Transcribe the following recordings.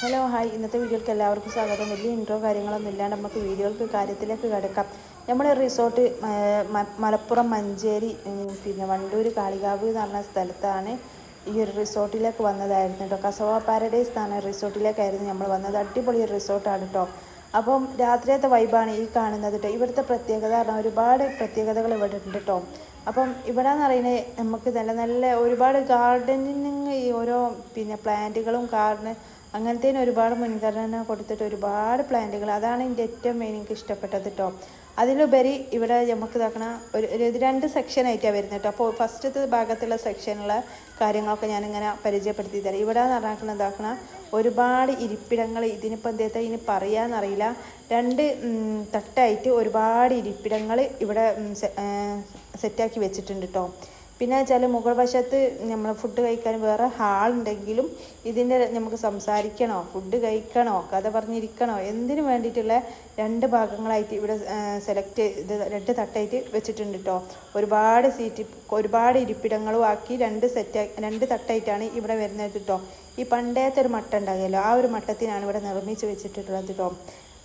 Hello hi. ഇന്നത്തെ വീഡിയോയ്ക്ക് എല്ലാവർക്കും സ്വാഗതം. വലിയ ഇൻട്രോ കാര്യങ്ങളൊന്നും ഇല്ലാണ്ട് നമുക്ക് വീഡിയോയ്ക്ക് കാര്യത്തിലേക്ക് കിടക്കാം. നമ്മുടെ റിസോർട്ട് മലപ്പുറം മഞ്ചേരി പിന്നെ വണ്ടൂർ കാളികാവ് എന്ന് പറഞ്ഞ സ്ഥലത്താണ് ഈ ഒരു റിസോർട്ടിലേക്ക് വന്നതായിരുന്നു കേട്ടോ കസവ പാരഡൈസ് എന്നാണ് റിസോർട്ടിലേക്കായിരുന്നു നമ്മൾ വന്നത്. അടിപൊളി ഒരു റിസോർട്ടാണ് കേട്ടോ അപ്പം രാത്രിയത്തെ വൈബാണ് ഈ കാണുന്നത് കേട്ടോ ഇവിടുത്തെ പ്രത്യേകത കാരണം ഒരുപാട് പ്രത്യേകതകൾ ഇവിടെ ഉണ്ട് കേട്ടോ അപ്പം ഇവിടെ എന്ന് പറയുന്നത് നമുക്ക് നല്ല നല്ല ഒരുപാട് ഗാർഡനിങ് ഈ ഓരോ പിന്നെ പ്ലാന്റുകളും ഗാർഡൻ അങ്ങനത്തേന് ഒരുപാട് മുൻഗണന കൊടുത്തിട്ട് ഒരുപാട് പ്ലാന്റുകൾ അതാണ് എന്റെ ഏറ്റവും മെയിൻ എനിക്ക് ഇഷ്ടപ്പെട്ടത് കേട്ടോ അതിലുപരി ഇവിടെ നമുക്ക് ഇതാക്കണ ഒരു രണ്ട് സെക്ഷനായിട്ടാണ് വരുന്നത് കേട്ടോ അപ്പോൾ ഫസ്റ്റത്തെ ഭാഗത്തുള്ള സെക്ഷനുള്ള കാര്യങ്ങളൊക്കെ ഞാനിങ്ങനെ പരിചയപ്പെടുത്തി തരാം ഇവിടെ എന്ന് പറഞ്ഞാൽ ഇതാക്കണ ഒരുപാട് ഇരിപ്പിടങ്ങൾ ഇതിനിപ്പോൾ എന്തേത്ത ഇനി പറയാന്നറിയില്ല. രണ്ട് തട്ടായിട്ട് ഒരുപാട് ഇരിപ്പിടങ്ങൾ ഇവിടെ സെറ്റാക്കി വെച്ചിട്ടുണ്ട് കേട്ടോ പിന്നെ വെച്ചാൽ മുകൾ വശത്ത് നമ്മൾ ഫുഡ് കഴിക്കാൻ വേറെ ഹാൾ ഉണ്ടെങ്കിലും ഇതിന്റെ നമുക്ക് സംസാരിക്കണോ? ഫുഡ് കഴിക്കണോ? കഥ പറഞ്ഞിരിക്കണോ? എന്തിനു വേണ്ടിയിട്ടുള്ള രണ്ട് ഭാഗങ്ങളായിട്ട് ഇവിടെ സെലക്ട് ഇത് രണ്ട് തട്ടായിട്ട് വെച്ചിട്ടുണ്ട് കേട്ടോ ഒരുപാട് സീറ്റ് ഒരുപാട് ഇരിപ്പിടങ്ങളും ആക്കി രണ്ട് സെറ്റ് രണ്ട് തട്ടായിട്ടാണ് ഇവിടെ വരുന്നത് കേട്ടോ ഈ പണ്ടേത്തെ ഒരു മട്ട ഉണ്ടാകുമല്ലോ ആ ഒരു മട്ടത്തിനാണ് ഇവിടെ നിർമ്മിച്ച് വെച്ചിട്ടുള്ളത് കേട്ടോ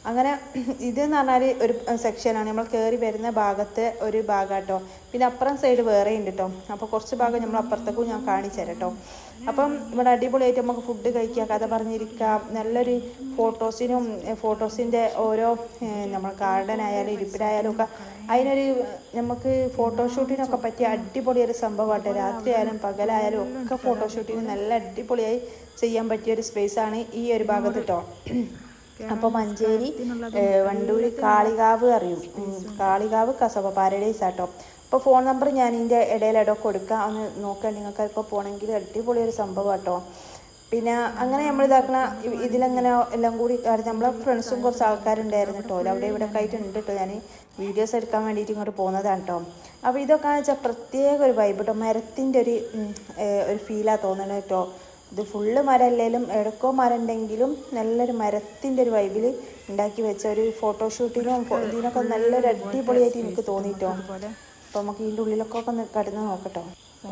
അങ്ങനെ ഇതെന്ന് പറഞ്ഞാൽ ഒരു സെക്ഷനാണ് നമ്മൾ കയറി വരുന്ന ഭാഗത്തെ ഒരു ഭാഗം കേട്ടോ പിന്നെ അപ്പുറം സൈഡ് വേറെ ഉണ്ട് കേട്ടോ അപ്പോൾ കുറച്ച് ഭാഗം നമ്മൾ അപ്പുറത്തേക്കും ഞാൻ കാണിച്ചു തരാം കേട്ടോ അപ്പം ഇവിടെ അടിപൊളിയായിട്ട് നമുക്ക് ഫുഡ് കഴിക്കുക കഥ പറഞ്ഞിരിക്കാം നല്ലൊരു ഫോട്ടോസിനും ഫോട്ടോസിന്റെ ഓരോ നമ്മൾ ഗാർഡൻ ആയാലും ഇരിപ്പിടായാലും ഒക്കെ അതിനൊരു നമുക്ക് ഫോട്ടോഷൂട്ടിനൊക്കെ പറ്റിയ അടിപൊളിയൊരു സംഭവമാട്ടെ. രാത്രി ആയാലും പകലായാലും ഒക്കെ ഫോട്ടോഷൂട്ടിന് നല്ല അടിപൊളിയായി ചെയ്യാൻ പറ്റിയ ഒരു സ്പേസാണ് ഈ ഒരു ഭാഗത്ത് കേട്ടോ അപ്പോൾ മഞ്ചേരി വണ്ടൂരി കാളികാവ് അറിയും. കാളികാവ് കസവ പാരഡൈസ് ആട്ടോ. അപ്പോൾ ഫോൺ നമ്പർ ഞാൻ ഇതിന്റെ ഇടയിലിടോ കൊടുക്കാം. ഒന്ന് നോക്കാൻ നിങ്ങൾക്കൊക്കെ പോണെങ്കിൽ അടിപൊളി ഒരു സംഭവം ആട്ടോ പിന്നെ അങ്ങനെ നമ്മൾ ഇതാക്കണ ഇതിലങ്ങനെ എല്ലാം കൂടി നമ്മളെ ഫ്രണ്ട്സും കുറച്ച് ആൾക്കാരുണ്ടായിരുന്നു കേട്ടോ അവിടെ ഇവിടെ ഒക്കെ ആയിട്ട് ഉണ്ട് കേട്ടോ ഞാൻ വീഡിയോസ് എടുക്കാൻ വേണ്ടിയിട്ട് ഇങ്ങോട്ട് പോകുന്നതാണ് കേട്ടോ അപ്പോൾ ഇതൊക്കെ വെച്ചാൽ പ്രത്യേക ഒരു വൈബ് കേട്ടോ മരത്തിന്റെ ഒരു ഒരു ഫീലാണ് തോന്നണത് കേട്ടോ ഇത് ഫുള്ള് മരമല്ലേലും എടക്കോ മരം ഉണ്ടെങ്കിലും നല്ലൊരു മരത്തിന്റെ ഒരു വൈബിൽ ഉണ്ടാക്കി വെച്ച ഒരു ഫോട്ടോഷൂട്ടിലും ഇതിനൊക്കെ നല്ലൊരു അടിപൊളിയായിട്ട് എനിക്ക് തോന്നിയിട്ടോ അപ്പോൾ നമുക്ക് ഇതിന്റെ ഉള്ളിലൊക്കെ ഒന്ന് കടന്ന് നോക്കട്ടോ.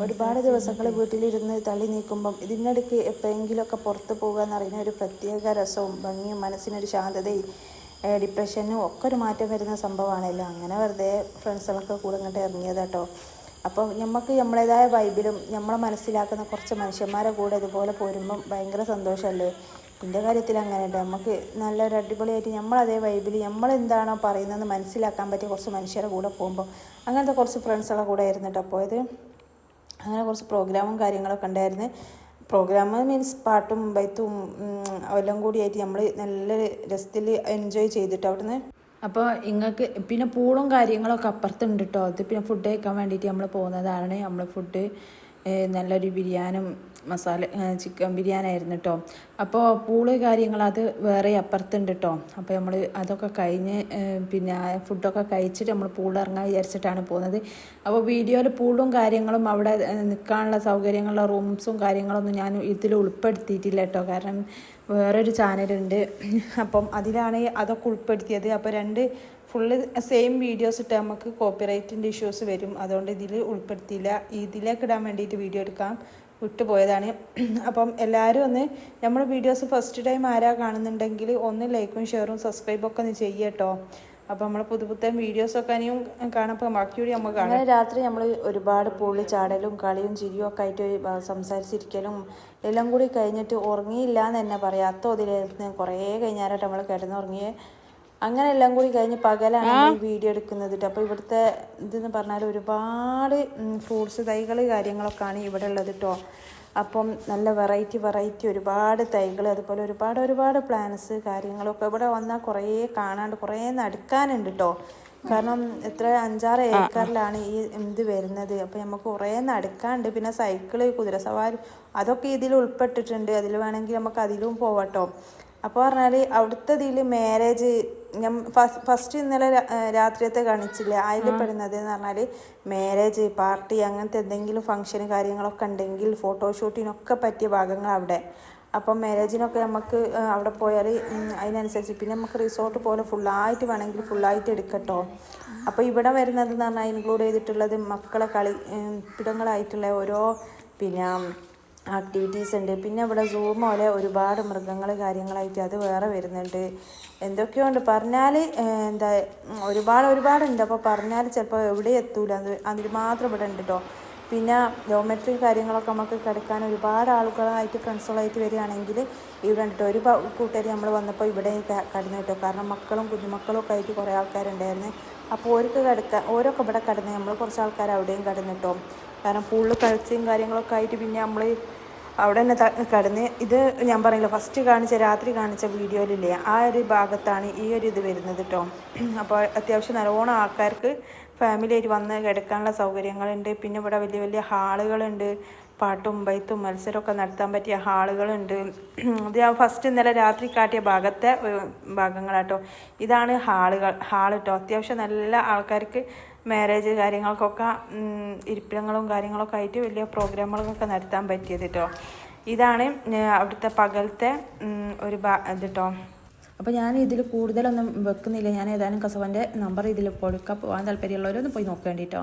ഒരുപാട് ദിവസങ്ങൾ വീട്ടിലിരുന്ന് തള്ളി നീക്കുമ്പം ഇതിനിടയ്ക്ക് എപ്പോഴെങ്കിലുമൊക്കെ പുറത്ത് പോകുക എന്ന് പറയുന്ന ഒരു പ്രത്യേക രസവും ഭംഗിയും മനസ്സിനൊരു ശാന്തതയും ഡിപ്രഷനും ഒക്കെ ഒരു മാറ്റം വരുന്ന സംഭവമാണല്ലോ അങ്ങനെ വെറുതെ ഫ്രണ്ട്സുകളൊക്കെ കൂടെ ഇങ്ങോട്ട് ഇറങ്ങിയതാട്ടോ. അപ്പോൾ നമുക്ക് നമ്മളേതായ വൈബിലും നമ്മളെ മനസ്സിലാക്കുന്ന കുറച്ച് മനുഷ്യന്മാരെ കൂടെ ഇതുപോലെ പോരുമ്പം ഭയങ്കര സന്തോഷമല്ലേ എന്റെ കാര്യത്തിൽ അങ്ങനെ അങ്ങനെയുണ്ട് നമുക്ക് നല്ലൊരു അടിപൊളിയായിട്ട് നമ്മളതേ വൈബിൽ നമ്മളെന്താണോ പറയുന്നതെന്ന് മനസ്സിലാക്കാൻ പറ്റിയ കുറച്ച് മനുഷ്യരുടെ കൂടെ പോകുമ്പോൾ അങ്ങനത്തെ കുറച്ച് ഫ്രണ്ട്സുകളെ കൂടെ ആയിരുന്നു കേട്ടോ പോയത് അങ്ങനെ കുറച്ച് പ്രോഗ്രാമും കാര്യങ്ങളൊക്കെ ഉണ്ടായിരുന്നു. പ്രോഗ്രാം മീൻസ് പാട്ടും ബൈത്തും എല്ലാം കൂടിയായിട്ട് നമ്മൾ നല്ല രസത്തിൽ എൻജോയ് ചെയ്തിട്ട് അവിടുന്ന്? അപ്പോൾ നിങ്ങൾക്ക് പിന്നെ പൂളും കാര്യങ്ങളൊക്കെ അപ്പുറത്തുണ്ട് കേട്ടോ അത് പിന്നെ ഫുഡ് കഴിക്കാൻ വേണ്ടിയിട്ട് നമ്മൾ പോകുന്നതാണ്. നമ്മൾ ഫുഡ് നല്ലൊരു ബിരിയാനും മസാല ചിക്കൻ ബിരിയാണി ആയിരുന്നു കേട്ടോ അപ്പോൾ പൂൾ കാര്യങ്ങൾ അത് വേറെ അപ്പുറത്തുണ്ട് കേട്ടോ അപ്പോൾ നമ്മൾ അതൊക്കെ കഴിഞ്ഞ് പിന്നെ ഫുഡൊക്കെ കഴിച്ചിട്ട് നമ്മൾ പൂൾ ഇറങ്ങാൻ വിചാരിച്ചിട്ടാണ് പോകുന്നത്. അപ്പോൾ വീഡിയോയിൽ പൂളും കാര്യങ്ങളും അവിടെ നിൽക്കാനുള്ള സൗകര്യങ്ങളുള്ള റൂംസും കാര്യങ്ങളൊന്നും ഞാൻ ഇതിൽ ഉൾപ്പെടുത്തിയിട്ടില്ല കേട്ടോ കാരണം വേറൊരു ചാനലുണ്ട്. അപ്പം അതിലാണ് അതൊക്കെ ഉൾപ്പെടുത്തിയത്. അപ്പോൾ രണ്ട് ഫുള്ള് സെയിം വീഡിയോസ് ഇട്ട് നമുക്ക് കോപ്പിറൈറ്റിന്റെ ഇഷ്യൂസ് വരും. അതുകൊണ്ട് ഇതിൽ ഉൾപ്പെടുത്തിയില്ല. ഇതിലേക്ക് ഇടാൻ വേണ്ടിയിട്ട് വീഡിയോ എടുക്കാം. വിട്ടുപോയതാണ്. അപ്പം എല്ലാവരും ഒന്ന് നമ്മുടെ വീഡിയോസ് ഫസ്റ്റ് ടൈം ആരാ കാണുന്നുണ്ടെങ്കിൽ ഒന്ന് ലൈക്കും ഷെയറും സബ്സ്ക്രൈബും ഒക്കെ ഒന്ന് ചെയ്യട്ടോ അപ്പോൾ നമ്മൾ പുതു പുത്തൻ വീഡിയോസൊക്കെ ഇനിയും കാണപ്പോൾ ബാക്കിയൂടി നമുക്ക് കാണാം. അങ്ങനെ രാത്രി നമ്മൾ ഒരുപാട് പുള്ളി ചാടലും കളിയും ചിരിയും ഒക്കെ ആയിട്ട് സംസാരിച്ചിരിക്കലും എല്ലാം കൂടി കഴിഞ്ഞിട്ട് ഉറങ്ങിയില്ല എന്ന് തന്നെ പറയാം. അത്തോതിലായിരുന്നു കുറേ കഴിഞ്ഞാലായിട്ട് നമ്മൾ കിടന്നുറങ്ങിയേ അങ്ങനെ എല്ലാം കൂടി കഴിഞ്ഞ് പകലാണ് ഈ വീഡിയോ എടുക്കുന്നത് ട്ടോ. അപ്പോൾ ഇവിടുത്തെ ഇതെന്ന് പറഞ്ഞാൽ ഒരുപാട് ഫ്രൂട്ട്സ് തൈകൾ കാര്യങ്ങളൊക്കെയാണ് ഇവിടെ ഉള്ളത് കേട്ടോ അപ്പം നല്ല വെറൈറ്റി വെറൈറ്റി ഒരുപാട് തൈകൾ അതുപോലെ ഒരുപാട് ഒരുപാട് പ്ലാന്റ്സ് കാര്യങ്ങളൊക്കെ ഇവിടെ വന്നാൽ കുറേ കാണാണ്ട് കുറേ നടക്കാനുണ്ട് കേട്ടോ കാരണം എത്ര അഞ്ചാറ് ഏക്കറിലാണ് ഈ ഇത് വരുന്നത്. അപ്പോൾ നമുക്ക് കുറേ നടക്കാണ്ട് പിന്നെ സൈക്കിൾ കുതിര സവാരി അതൊക്കെ ഇതിൽ ഉൾപ്പെട്ടിട്ടുണ്ട്. അതിൽ വേണമെങ്കിൽ നമുക്ക് അതിലും പോവാട്ടോ അപ്പോൾ പറഞ്ഞാൽ അവിടുത്തെ ഇതിൽ മാരേജ് ഞാൻ ഫസ്റ്റ് ഇന്നലെ രാത്രിയത്തെ കാണിച്ചില്ല? അതിൽ പെടുന്നത് എന്ന് പറഞ്ഞാൽ മാരേജ് പാർട്ടി അങ്ങനത്തെ എന്തെങ്കിലും ഫംഗ്ഷൻ കാര്യങ്ങളൊക്കെ ഉണ്ടെങ്കിൽ ഫോട്ടോഷൂട്ടിനൊക്കെ പറ്റിയ ഭാഗങ്ങൾ അവിടെ അപ്പം മാരേജിനൊക്കെ നമുക്ക് അവിടെ പോയാൽ അതിനനുസരിച്ച് പിന്നെ നമുക്ക് റിസോർട്ട് പോലെ ഫുള്ളായിട്ട് വേണമെങ്കിൽ ഫുള്ളായിട്ട് എടുക്കട്ടോ. അപ്പോൾ ഇവിടെ വരുന്നത് എന്ന് പറഞ്ഞാൽ ഇൻക്ലൂഡ് ചെയ്തിട്ടുള്ളത് മക്കളെ കളി പിടങ്ങളായിട്ടുള്ള ഓരോ പിന്നെ ആക്ടിവിറ്റീസ് ഉണ്ട്. പിന്നെ ഇവിടെ സൂം പോലെ ഒരുപാട് മൃഗങ്ങൾ കാര്യങ്ങളായിട്ട് അത് വേറെ വരുന്നുണ്ട്. എന്തൊക്കെയോ ഉണ്ട് പറഞ്ഞാൽ എന്താ ഒരുപാട് ഒരുപാടുണ്ട്. അപ്പോൾ പറഞ്ഞാൽ ചിലപ്പോൾ എവിടെ എത്തൂല. അത് അതിൽ മാത്രം ഇവിടെ ഉണ്ട് കേട്ടോ പിന്നെ ജോമെട്രി കാര്യങ്ങളൊക്കെ നമുക്ക് കിടക്കാൻ ഒരുപാട് ആളുകളായിട്ട് ഫ്രണ്ട്സുകളായിട്ട് വരികയാണെങ്കിൽ ഇവിടെ ഉണ്ട് ഒരു കൂട്ടുകാർ നമ്മൾ വന്നപ്പോൾ ഇവിടെ കടന്നു കേട്ടോ കാരണം മക്കളും കുഞ്ഞുമക്കളും ഒക്കെ ആയിട്ട് കുറേ ആൾക്കാരുണ്ടായിരുന്നു. അപ്പോൾ ഓർക്ക് കിടക്കാൻ ഓരൊക്കെ ഇവിടെ കിടന്ന് നമ്മൾ കുറച്ച് ആൾക്കാർ അവിടെയും കിടന്നു കേട്ടോ കാരണം പൂളിൽ കളിച്ചും കാര്യങ്ങളൊക്കെ ആയിട്ട് പിന്നെ നമ്മൾ അവിടെ തന്നെ കിടന്ന് ഇത് ഞാൻ പറയില്ല ഫസ്റ്റ് കാണിച്ച രാത്രി കാണിച്ച വീഡിയോയിലില്ലേ ആ ഒരു ഭാഗത്താണ് ഈ ഒരു ഇത് വരുന്നത് കേട്ടോ അപ്പോൾ അത്യാവശ്യം നല്ലോണം ആൾക്കാർക്ക് ഫാമിലി ആയിട്ട് വന്ന് കിടക്കാനുള്ള സൗകര്യങ്ങളുണ്ട്. പിന്നെ ഇവിടെ വലിയ വലിയ ഹാളുകളുണ്ട്. പാട്ടും ബൈത്തും മത്സരമൊക്കെ നടത്താൻ പറ്റിയ ഹാളുകളുണ്ട്. ഇത് ഞാൻ ഫസ്റ്റ് ഇന്നലെ രാത്രി കാട്ടിയ ഭാഗത്തെ ഭാഗങ്ങളാട്ടോ ഇതാണ് ഹാളുകൾ ഹാൾ കേട്ടോ അത്യാവശ്യം നല്ല ആൾക്കാർക്ക് മാരേജ് കാര്യങ്ങൾക്കൊക്കെ ഇരിപ്പിടങ്ങളും കാര്യങ്ങളൊക്കെ ആയിട്ട് വലിയ പ്രോഗ്രാമുകളൊക്കെ നടത്താൻ പറ്റിയത് കേട്ടോ ഇതാണ് അവിടുത്തെ പകലത്തെ ഒരു ഇത് കേട്ടോ അപ്പോൾ ഞാൻ ഇതിൽ കൂടുതലൊന്നും വെക്കുന്നില്ല. ഞാൻ ഏതായാലും കസവന്റെ നമ്പർ ഇതിൽ കൊടുക്കാൻ പോകാൻ താല്പര്യമുള്ളവരൊന്ന് പോയി നോക്കേണ്ടി കേട്ടോ